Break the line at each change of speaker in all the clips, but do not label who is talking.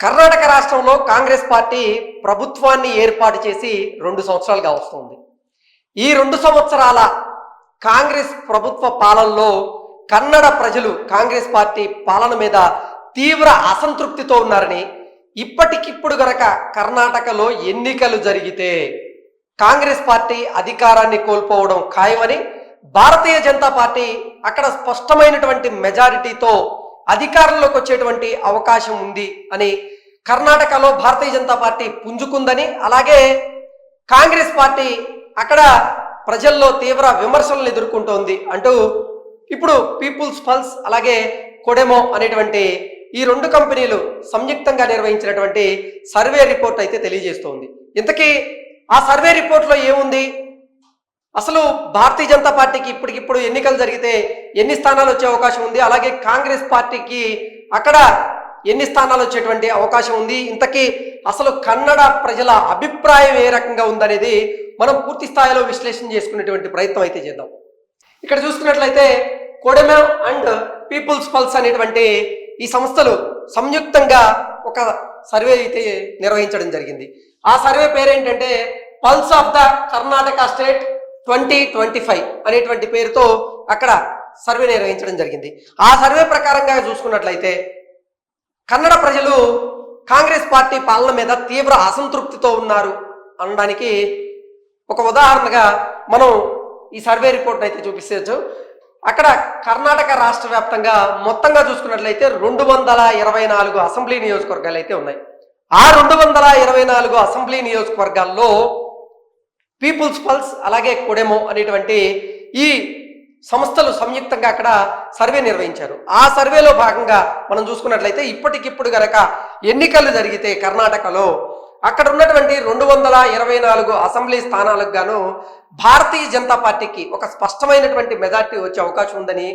కర్ణాటక రాష్ట్రంలో కాంగ్రెస్ పార్టీ ప్రభుత్వాన్ని ఏర్పాటు చేసి రెండు సంవత్సరాలుగా వస్తుంది. ఈ రెండు సంవత్సరాల కాంగ్రెస్ ప్రభుత్వ పాలనలో కన్నడ ప్రజలు కాంగ్రెస్ పార్టీ పాలన మీద తీవ్ర అసంతృప్తితో ఉన్నారని ఇప్పటికిప్పుడు గనక కర్ణాటకలో ఎన్నికలు జరిగితే కాంగ్రెస్ పార్టీ అధికారాన్ని కోల్పోవడం ఖాయమని భారతీయ జనతా పార్టీ అక్కడ స్పష్టమైనటువంటి మెజారిటీతో అధికారంలోకి వచ్చేటువంటి అవకాశం ఉంది అని కర్ణాటకలో భారతీయ జనతా పార్టీ పుంజుకుందని అలాగే కాంగ్రెస్ పార్టీ అక్కడ ప్రజల్లో తీవ్ర విమర్శలను ఎదుర్కొంటోంది అంటూ ఇప్పుడు పీపుల్స్ పల్స్ అలాగే కొడెమో అనేటువంటి ఈ రెండు కంపెనీలు సంయుక్తంగా నిర్వహించినటువంటి సర్వే రిపోర్ట్ అయితే తెలియజేస్తోంది. ఇంతకీ ఆ సర్వే రిపోర్ట్లో ఏముంది? అసలు భారతీయ జనతా పార్టీకి ఇప్పటికిప్పుడు ఎన్నికలు జరిగితే ఎన్ని స్థానాలు వచ్చే అవకాశం ఉంది? అలాగే కాంగ్రెస్ పార్టీకి అక్కడ ఎన్ని స్థానాలు వచ్చేటువంటి అవకాశం ఉంది? ఇంతకీ అసలు కన్నడ ప్రజల అభిప్రాయం ఏ రకంగా ఉందనేది మనం పూర్తి స్థాయిలో విశ్లేషణ చేసుకునేటువంటి ప్రయత్నం అయితే చేద్దాం. ఇక్కడ చూసుకున్నట్లయితే కొడెమ అండ్ పీపుల్స్ పల్స్ అనేటువంటి ఈ సంస్థలు సంయుక్తంగా ఒక సర్వే అయితే నిర్వహించడం జరిగింది. ఆ survey పేరేంటంటే pulse of the Karnataka state twenty twenty five అనేటువంటి పేరుతో అక్కడ సర్వే నిర్వహించడం జరిగింది. ఆ సర్వే ప్రకారంగా చూసుకున్నట్లయితే కన్నడ ప్రజలు కాంగ్రెస్ పార్టీ పాలన మీద తీవ్ర అసంతృప్తితో ఉన్నారు అనడానికి ఒక ఉదాహరణగా మనం ఈ సర్వే రిపోర్ట్ అయితే చూపించవచ్చు అక్కడ కర్ణాటక రాష్ట్ర వ్యాప్తంగా మొత్తంగా చూసుకున్నట్లయితే రెండు వందల ఇరవై నాలుగు అసెంబ్లీ నియోజకవర్గాలు అయితే ఉన్నాయి. ఆ రెండు వందల ఇరవై నాలుగు అసెంబ్లీ నియోజకవర్గాల్లో పీపుల్స్ పల్స్ అలాగే కొడెమో అనేటువంటి ఈ సంస్థలు సంయుక్తంగా అక్కడ సర్వే నిర్వహించారు. ఆ సర్వేలో భాగంగా మనం చూసుకున్నట్లయితే ఇప్పటికిప్పుడు గనక ఎన్నికలు జరిగితే కర్ణాటకలో అక్కడ ఉన్నటువంటి రెండు వందల ఇరవై నాలుగు అసెంబ్లీ స్థానాలకు గాను భారతీయ జనతా పార్టీకి ఒక స్పష్టమైనటువంటి మెజార్టీ వచ్చే అవకాశం ఉందని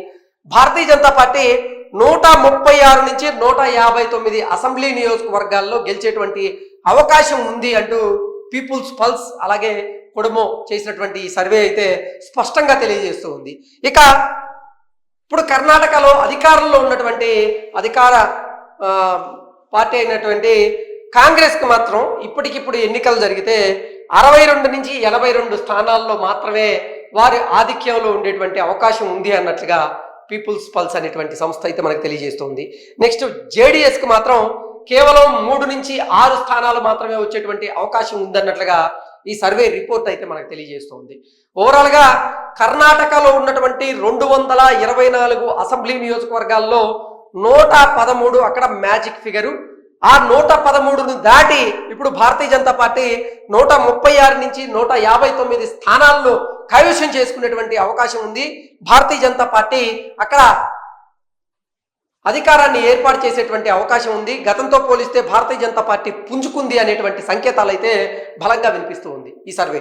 భారతీయ జనతా పార్టీ నూట ముప్పై ఆరు నుంచి నూట యాభై తొమ్మిది అసెంబ్లీ నియోజకవర్గాల్లో గెలిచేటువంటి అవకాశం ఉంది అంటూ పీపుల్స్ పల్స్ అలాగే కుడుము చేసినటువంటి ఈ సర్వే అయితే స్పష్టంగా తెలియజేస్తూ ఉంది. ఇక ఇప్పుడు కర్ణాటకలో అధికారంలో ఉన్నటువంటి అధికార పార్టీ అయినటువంటి కాంగ్రెస్కి మాత్రం ఇప్పటికిప్పుడు ఎన్నికలు జరిగితే అరవై రెండు నుంచి ఎనభై రెండు స్థానాల్లో మాత్రమే వారి ఆధిక్యంలో ఉండేటువంటి అవకాశం ఉంది అన్నట్లుగా పీపుల్స్ పల్స్ అనేటువంటి సంస్థ అయితే మనకు తెలియజేస్తుంది. నెక్స్ట్ జేడిఎస్కి మాత్రం కేవలం మూడు నుంచి ఆరు స్థానాలు మాత్రమే వచ్చేటువంటి అవకాశం ఉందన్నట్లుగా ఈ సర్వే రిపోర్ట్ అయితే మనకు తెలియజేస్తుంది. ఓవరాల్గా కర్ణాటకలో ఉన్నటువంటి రెండు వందల ఇరవై నాలుగు అసెంబ్లీ నియోజకవర్గాల్లో నూట పదమూడు అక్కడ మ్యాజిక్ ఫిగరు. ఆ నూట పదమూడును దాటి ఇప్పుడు భారతీయ జనతా పార్టీ నూట ముప్పై ఆరు నుంచి నూట యాభై తొమ్మిది స్థానాల్లో కైవసం చేసుకునేటువంటి అవకాశం ఉంది. భారతీయ జనతా పార్టీ అక్కడ అధికారాన్ని ఏర్పాటు చేసేటువంటి అవకాశం ఉంది. గతంతో పోలిస్తే భారతీయ జనతా పార్టీ పుంజుకుంది అనేటువంటి సంకేతాలు అయితే బలంగా వినిపిస్తూ ఉంది ఈ సర్వే.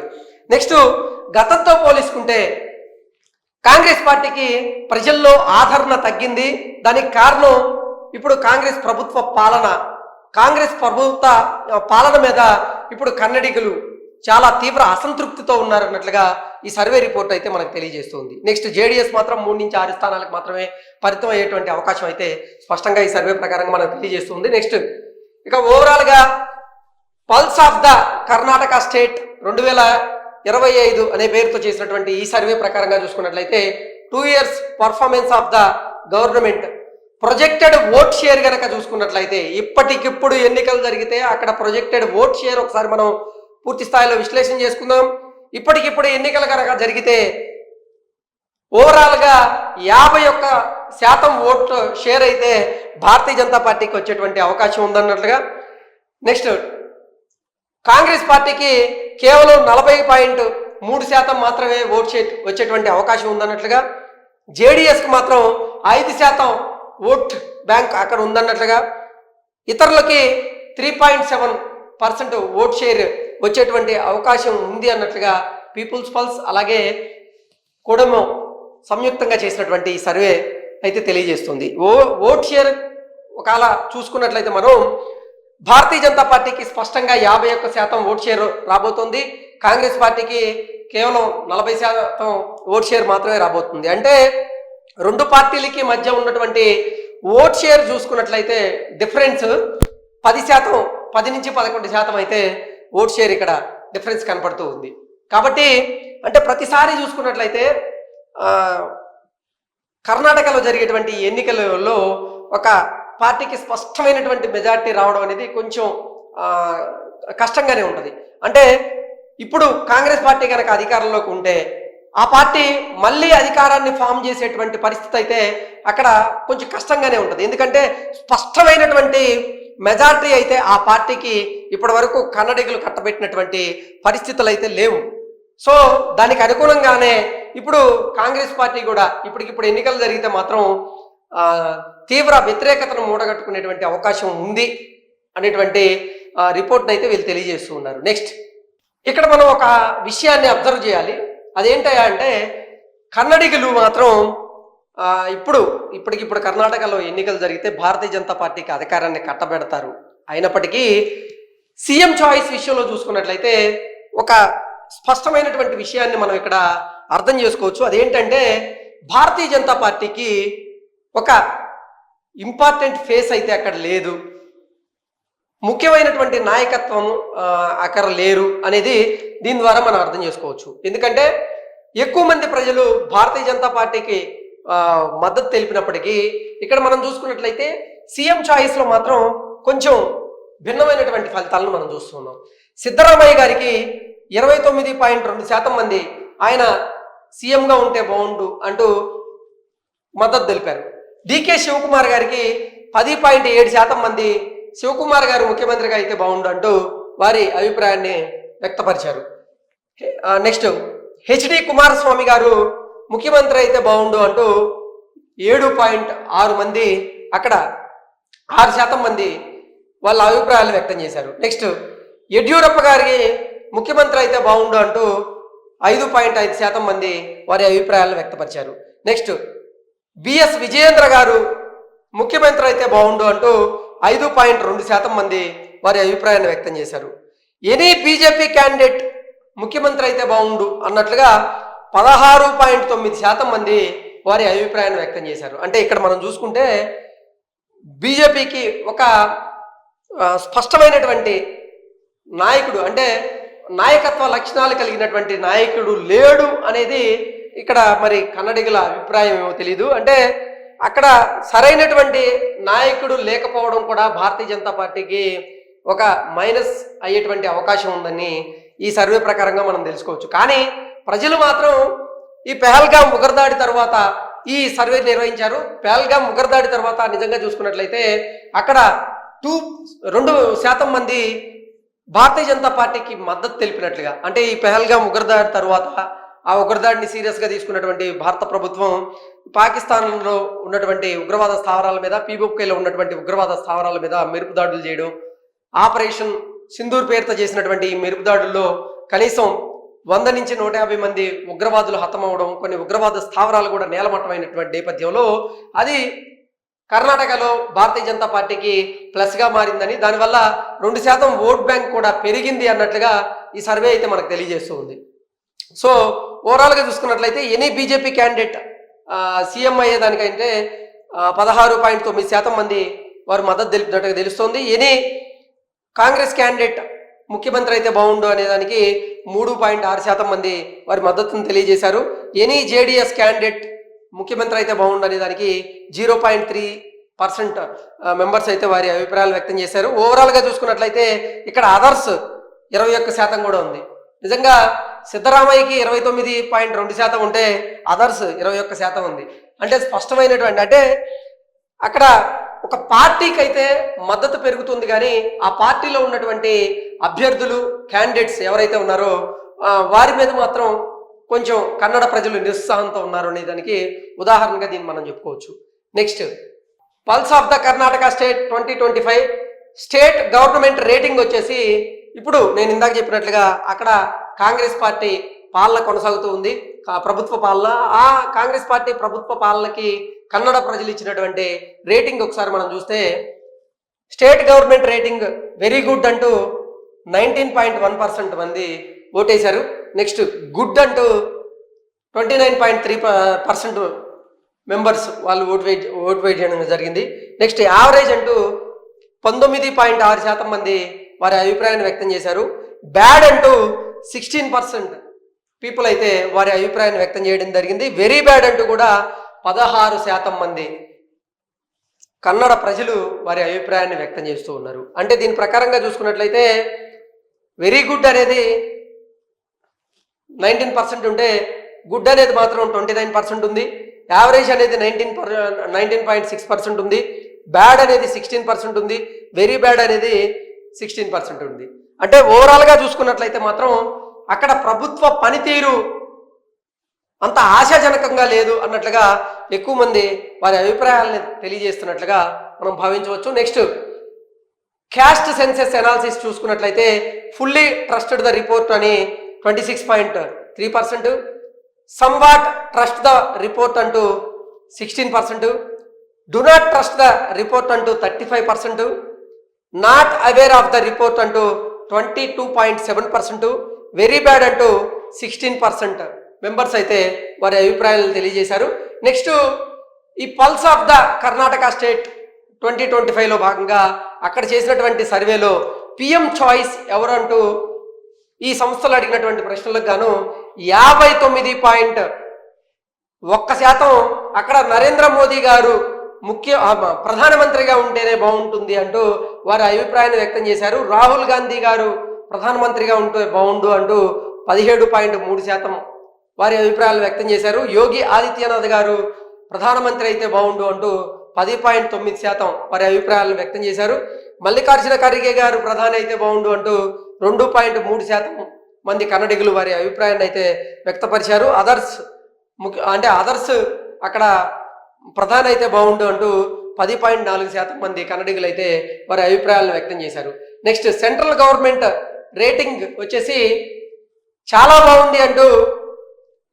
నెక్స్ట్ గతంతో పోల్చుకుంటే కాంగ్రెస్ పార్టీకి ప్రజల్లో ఆదరణ తగ్గింది. దానికి కారణం ఇప్పుడు కాంగ్రెస్ ప్రభుత్వ పాలన. కాంగ్రెస్ ప్రభుత్వ పాలన మీద ఇప్పుడు కన్నడిగులు చాలా తీవ్ర అసంతృప్తితో ఉన్నారన్నట్లుగా ఈ సర్వే రిపోర్ట్ అయితే మనకు తెలియజేస్తుంది. నెక్స్ట్ జేడీఎస్ మాత్రం మూడు నుంచి ఆరు స్థానాలకు మాత్రమే పరితం అయ్యేటువంటి అవకాశం అయితే స్పష్టంగా ఈ సర్వే ప్రకారంగా మనకు తెలియజేస్తుంది. నెక్స్ట్ ఇక ఓవరాల్గా pulse of the Karnataka state రెండు వేల ఇరవై ఐదు అనే పేరుతో చేసినటువంటి ఈ సర్వే ప్రకారంగా చూసుకున్నట్లయితే two years performance of the government projected vote share గనక చూసుకున్నట్లయితే ఇప్పటికిప్పుడు ఎన్నికలు జరిగితే అక్కడ ప్రొజెక్టెడ్ ఓట్ షేర్ ఒకసారి మనం పూర్తి స్థాయిలో విశ్లేషణ చేసుకుందాం. ఇప్పటికిప్పుడు ఎన్నికలు కనుక జరిగితే ఓవరాల్గా యాభై ఒక్క శాతం ఓట్లు షేర్ అయితే భారతీయ జనతా పార్టీకి వచ్చేటువంటి అవకాశం ఉందన్నట్లుగా నెక్స్ట్ కాంగ్రెస్ పార్టీకి కేవలం నలభై పాయింట్ మూడు శాతం మాత్రమే ఓట్ షేర్ వచ్చేటువంటి అవకాశం ఉందన్నట్లుగా జేడిఎస్కి మాత్రం ఐదు శాతం ఓట్ బ్యాంక్ అక్కడ ఉందన్నట్లుగా ఇతరులకి three point seven percent vote share వచ్చేటువంటి అవకాశం ఉంది అన్నట్లుగా పీపుల్స్ పల్స్ అలాగే కూడము సంయుక్తంగా చేసినటువంటి ఈ సర్వే అయితే తెలియజేస్తుంది. ఓ ఓట్ షేర్ ఒకవేళ చూసుకున్నట్లయితే మనం భారతీయ జనతా పార్టీకి స్పష్టంగా యాభై ఒక్క శాతం ఓట్ షేర్ రాబోతుంది. కాంగ్రెస్ పార్టీకి కేవలం నలభై శాతం ఓట్ షేర్ మాత్రమే రాబోతుంది. అంటే రెండు పార్టీలకి మధ్య ఉన్నటువంటి ఓట్ షేర్ చూసుకున్నట్లయితే డిఫరెన్స్ పది శాతం పది నుంచి పదకొండు శాతం అయితే ఓట్ షేర్ ఇక్కడ డిఫరెన్స్ కనపడుతూ ఉంది. కాబట్టి అంటే ప్రతిసారి చూసుకున్నట్లయితే కర్ణాటకలో జరిగేటువంటి ఎన్నికలలో ఒక పార్టీకి స్పష్టమైనటువంటి మెజార్టీ రావడం అనేది కొంచెం కష్టంగానే ఉంటుంది. అంటే ఇప్పుడు కాంగ్రెస్ పార్టీ కనుక అధికారంలోకి ఉంటే ఆ పార్టీ మళ్ళీ అధికారాన్ని ఫామ్ చేసేటువంటి పరిస్థితి అయితే అక్కడ కొంచెం కష్టంగానే ఉంటుంది. ఎందుకంటే స్పష్టమైనటువంటి మెజారిటీ అయితే ఆ పార్టీకి ఇప్పటి వరకు కన్నడిగులు కట్టబెట్టినటువంటి పరిస్థితులు అయితే లేవు. సో దానికి అనుగుణంగానే ఇప్పుడు కాంగ్రెస్ పార్టీ కూడా ఇప్పటికిప్పుడు ఎన్నికలు జరిగితే మాత్రం తీవ్ర వ్యతిరేకతను మూడగట్టుకునేటువంటి అవకాశం ఉంది అనేటువంటి రిపోర్ట్ని అయితే వీళ్ళు తెలియజేస్తూ ఉన్నారు. నెక్స్ట్ ఇక్కడ మనం ఒక విషయాన్ని అబ్జర్వ్ చేయాలి. అదేంటయ్యా అంటే కన్నడిగులు మాత్రం ఇప్పుడు ఇప్పటికిప్పుడు కర్ణాటకలో ఎన్నికలు జరిగితే భారతీయ జనతా పార్టీకి అధికారాన్ని కట్టబెడతారు. అయినప్పటికీ సీఎం చాయిస్ విషయంలో చూసుకున్నట్లయితే ఒక స్పష్టమైనటువంటి విషయాన్ని మనం ఇక్కడ అర్థం చేసుకోవచ్చు. అదేంటంటే భారతీయ జనతా పార్టీకి ఒక ఇంపార్టెంట్ ఫేస్ అయితే అక్కడ లేదు. ముఖ్యమైనటువంటి నాయకత్వం అక్కడ లేరు అనేది దీని ద్వారా మనం అర్థం చేసుకోవచ్చు. ఎందుకంటే ఎక్కువ మంది ప్రజలు భారతీయ జనతా పార్టీకి మద్దతు తెలిపినప్పటికీ ఇక్కడ మనం చూసుకున్నట్లయితే సీఎం చాయిస్లో మాత్రం కొంచెం భిన్నమైనటువంటి ఫలితాలను మనం చూస్తున్నాం సిద్ధరామయ్య గారికి ఇరవై తొమ్మిది పాయింట్ రెండు శాతం మంది ఆయన సీఎంగా ఉంటే బాగుండు అంటూ మద్దతు తెలిపారు. డికే శివకుమార్ గారికి పది పాయింట్ ఏడు శాతం మంది శివకుమార్ గారు ముఖ్యమంత్రిగా అయితే బాగుండు అంటూ వారి అభిప్రాయాన్ని వ్యక్తపరిచారు. నెక్స్ట్ హెచ్డి కుమారస్వామి గారు ముఖ్యమంత్రి అయితే బాగుండు అంటూ ఏడు పాయింట్ ఆరు మంది అక్కడ ఆరు శాతం మంది వాళ్ళ అభిప్రాయాలు వ్యక్తం చేశారు. నెక్స్ట్ యడ్యూరప్ప గారికి ముఖ్యమంత్రి అయితే బాగుండు అంటూ ఐదు పాయింట్ ఐదు శాతం మంది వారి అభిప్రాయాలను వ్యక్తపరిచారు. నెక్స్ట్ బిఎస్ విజయేంద్ర గారు ముఖ్యమంత్రి అయితే బాగుండు అంటూ ఐదు పాయింట్ రెండు శాతం మంది వారి అభిప్రాయాన్ని వ్యక్తం చేశారు. ఎనీ బీజేపీ క్యాండిడేట్ ముఖ్యమంత్రి అయితే బాగుండు అన్నట్లుగా పదహారు పాయింట్ తొమ్మిది శాతం మంది వారి అభిప్రాయాన్ని వ్యక్తం చేశారు. అంటే ఇక్కడ మనం చూసుకుంటే బీజేపీకి ఒక స్పష్టమైనటువంటి నాయకుడు అంటే నాయకత్వ లక్షణాలు కలిగినటువంటి నాయకుడు లేడు అనేది ఇక్కడ మరి కన్నడిగల అభిప్రాయం ఏమో తెలీదు. అంటే అక్కడ సరైనటువంటి నాయకుడు లేకపోవడం కూడా భారతీయ జనతా పార్టీకి ఒక మైనస్ అయ్యేటువంటి అవకాశం ఉందని ఈ సర్వే ప్రకారంగా మనం తెలుసుకోవచ్చు. కానీ ప్రజలు మాత్రం ఈ పెహల్గాం ఉగ్రదాడి తర్వాత ఈ సర్వే నిర్వహించారు. పెహల్గాం ఉగ్రదాడి తర్వాత నిజంగా చూసుకున్నట్లయితే అక్కడ టూ రెండు శాతం మంది భారతీయ జనతా పార్టీకి మద్దతు తెలిపినట్లుగా అంటే ఈ పెహల్గాం ఉగ్రదాడి తర్వాత ఆ ఉగ్రదాడిని సీరియస్గా తీసుకున్నటువంటి భారత ప్రభుత్వం పాకిస్తాన్లో ఉన్నటువంటి ఉగ్రవాద స్థావరాల మీద పీబుక్కేలో ఉన్నటువంటి ఉగ్రవాద స్థావరాల మీద మెరుపు దాడులు చేయడం ఆపరేషన్ సింధూర్ పేరుతో చేసినటువంటి ఈ మెరుపు దాడుల్లో కనీసం వంద నుంచి నూట యాభై మంది ఉగ్రవాదులు హతమవడం కొన్ని ఉగ్రవాద స్థావరాలు కూడా నేలమట్టమైనటువంటి నేపథ్యంలో అది కర్ణాటకలో భారతీయ జనతా పార్టీకి ప్లస్గా మారిందని దానివల్ల రెండు శాతం ఓట్ బ్యాంక్ కూడా పెరిగింది అన్నట్లుగా ఈ సర్వే అయితే మనకు తెలియజేస్తూ ఉంది. సో ఓవరాల్గా చూసుకున్నట్లయితే ఎనీ బీజేపీ క్యాండిడేట్ సీఎం అయ్యేదానికంటే ఆ, పదహారు పాయింట్ తొమ్మిది శాతం మంది వారు మద్దతు తెలిపినట్టుగా తెలుస్తోంది. ఎనీ కాంగ్రెస్ క్యాండిడేట్ ముఖ్యమంత్రి అయితే బాగుండు అనేదానికి మూడు పాయింట్ ఆరు శాతం మంది వారి మద్దతును తెలియజేశారు. ఎనీ జేడిఎస్ క్యాండిడేట్ ముఖ్యమంత్రి అయితే బాగుండనే దానికి zero point three percent members అయితే వారి అభిప్రాయాలు వ్యక్తం చేశారు. ఓవరాల్గా చూసుకున్నట్లయితే ఇక్కడ అదర్స్ ఇరవై ఒక్క శాతం కూడా ఉంది. నిజంగా సిద్ధరామయ్యకి ఇరవై తొమ్మిది పాయింట్ రెండు శాతం ఉంటే అదర్స్ ఇరవై ఒక్క శాతం ఉంది. అంటే స్పష్టమైనటువంటి అంటే అక్కడ ఒక పార్టీకి అయితే మద్దతు పెరుగుతుంది కానీ ఆ పార్టీలో ఉన్నటువంటి అభ్యర్థులు క్యాండిడేట్స్ ఎవరైతే ఉన్నారో వారి మీద మాత్రం కొంచెం కన్నడ ప్రజలు నిరుత్సాహంతో ఉన్నారు అనే దానికి ఉదాహరణగా దీన్ని మనం చెప్పుకోవచ్చు. Next pulse of the Karnataka state twenty twenty five state government rating వచ్చేసి ఇప్పుడు నేను ఇందాక చెప్పినట్లుగా అక్కడ కాంగ్రెస్ పార్టీ పాలన కొనసాగుతూ ఉంది. కా- ప్రభుత్వ పాలన ఆ కాంగ్రెస్ పార్టీ ప్రభుత్వ పాలనకి కన్నడ ప్రజలు ఇచ్చినటువంటి రేటింగ్ ఒకసారి మనం చూస్తే state government rating very good అంటూ నైన్టీన్ పాయింట్ వన్ పర్సెంట్ మంది ఓటేశారు. నెక్స్ట్ గుడ్ అంటూ twenty nine point three percent members వాళ్ళు ఓటు వెయిట్ ఓటు వెయిట్ చేయడం జరిగింది. నెక్స్ట్ యావరేజ్ అంటూ పంతొమ్మిది పాయింట్ ఆరు శాతం మంది వారి అభిప్రాయాన్ని వ్యక్తం చేశారు. బ్యాడ్ అంటూ సిక్స్టీన్ పర్సెంట్ పీపుల్ అయితే వారి అభిప్రాయాన్ని వ్యక్తం చేయడం జరిగింది. వెరీ బ్యాడ్ అంటూ కూడా పదహారు శాతం మంది కన్నడ ప్రజలు వారి అభిప్రాయాన్ని వ్యక్తం చేస్తూ ఉన్నారు. అంటే దీని ప్రకారంగా చూసుకున్నట్లయితే వెరీ గుడ్ అనేది నైన్టీన్ పర్సెంట్ ఉంటే గుడ్ అనేది మాత్రం ట్వంటీ నైన్ పర్సెంట్ ఉంది. యావరేజ్ అనేది nineteen per nineteen point six percent ఉంది. బ్యాడ్ అనేది సిక్స్టీన్ పర్సెంట్ ఉంది. వెరీ బ్యాడ్ అనేది సిక్స్టీన్ పర్సెంట్ ఉంది. అంటే ఓవరాల్గా చూసుకున్నట్లయితే మాత్రం అక్కడ ప్రభుత్వ పనితీరు అంత ఆశాజనకంగా లేదు అన్నట్లుగా ఎక్కువ మంది వారి అభిప్రాయాలను తెలియజేస్తున్నట్లుగా మనం భావించవచ్చు. నెక్స్ట్ క్యాస్ట్ సెన్సెస్ అనాలిసిస్ చూసుకున్నట్లయితే ఫుల్లీ ట్రస్టెడ్ ద రిపోర్ట్ అని twenty six point three percent. Somewhat trust the report అంటూ sixteen percent. Do not trust the report అంటూ thirty five percent. Not aware of the report అంటూ twenty two point seven percent. Very bad అంటూ sixteen percent. Members అయితే వారి అభిప్రాయాలను తెలియజేశారు. Next ఈ pulse of the Karnataka state twenty twenty ఫైవ్లో భాగంగా అక్కడ చేసినటువంటి సర్వేలో పిఎం చాయిస్ ఎవరంటూ ఈ సంస్థలు అడిగినటువంటి ప్రశ్నలకు గాను యాభై తొమ్మిది పాయింట్ ఒక్క శాతం అక్కడ నరేంద్ర మోదీ గారు ముఖ్య ప్రధానమంత్రిగా ఉంటేనే బాగుంటుంది అంటూ వారి అభిప్రాయాన్ని వ్యక్తం చేశారు. రాహుల్ గాంధీ గారు ప్రధానమంత్రిగా ఉంటే బాగుండు అంటూ పదిహేడు పాయింట్ మూడు శాతం వారి అభిప్రాయాలు వ్యక్తం చేశారు. యోగి ఆదిత్యనాథ్ గారు ప్రధానమంత్రి అయితే బాగుండు అంటూ పది పాయింట్ తొమ్మిది శాతం వారి అభిప్రాయాలను వ్యక్తం చేశారు. మల్లికార్జున ఖర్గే గారు ప్రధాని అయితే బాగుండు అంటూ రెండు పాయింట్ మూడు శాతం మంది కన్నడిగులు వారి అభిప్రాయాన్ని అయితే వ్యక్తపరిచారు. అదర్స్ ముఖ్య అంటే అదర్స్ అక్కడ ప్రధాన అయితే బాగుండు అంటూ పది పాయింట్ నాలుగు శాతం మంది కన్నడిగులు అయితే వారి అభిప్రాయాలను వ్యక్తం చేశారు. నెక్స్ట్ సెంట్రల్ గవర్నమెంట్ రేటింగ్ వచ్చేసి చాలా బాగుంది అంటూ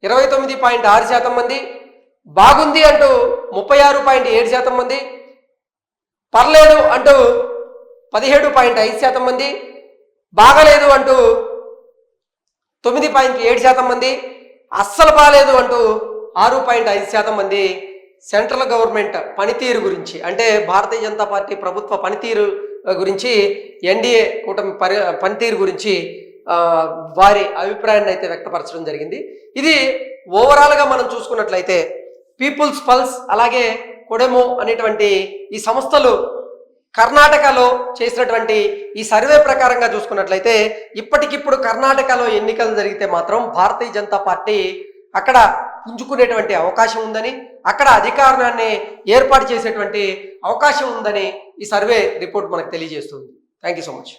ఇరవై తొమ్మిది పాయింట్ ఆరు శాతం మంది బాగుంది అంటూ ముప్పై ఆరు పాయింట్ ఏడు శాతం మంది పర్లేదు అంటూ పదిహేడు పాయింట్ ఐదు శాతం మంది బాగలేదు అంటూ తొమ్మిది పాయింట్ ఏడు శాతం మంది అస్సలు బాగాలేదు అంటూ ఆరు పాయింట్ ఐదు శాతం మంది సెంట్రల్ గవర్నమెంట్ పనితీరు గురించి అంటే భారతీయ జనతా పార్టీ ప్రభుత్వ పనితీరు గురించి ఎన్డీఏ కూటమి పరి పనితీరు గురించి వారి అభిప్రాయాన్ని అయితే వ్యక్తపరచడం జరిగింది. ఇది ఓవరాల్గా మనం చూసుకున్నట్లయితే పీపుల్స్ పల్స్ అలాగే కొడెమో అనేటువంటి ఈ సంస్థలు కర్ణాటకలో చేసినటువంటి ఈ సర్వే ప్రకారంగా చూసుకున్నట్లయితే ఇప్పటికిప్పుడు కర్ణాటకలో ఎన్నికలు జరిగితే మాత్రం భారతీయ జనతా పార్టీ అక్కడ పుంజుకునేటువంటి అవకాశం ఉందని అక్కడ అధికారాన్ని ఏర్పాటు చేసేటువంటి అవకాశం ఉందని ఈ సర్వే రిపోర్ట్ మనకు తెలియజేస్తుంది. Thank you so much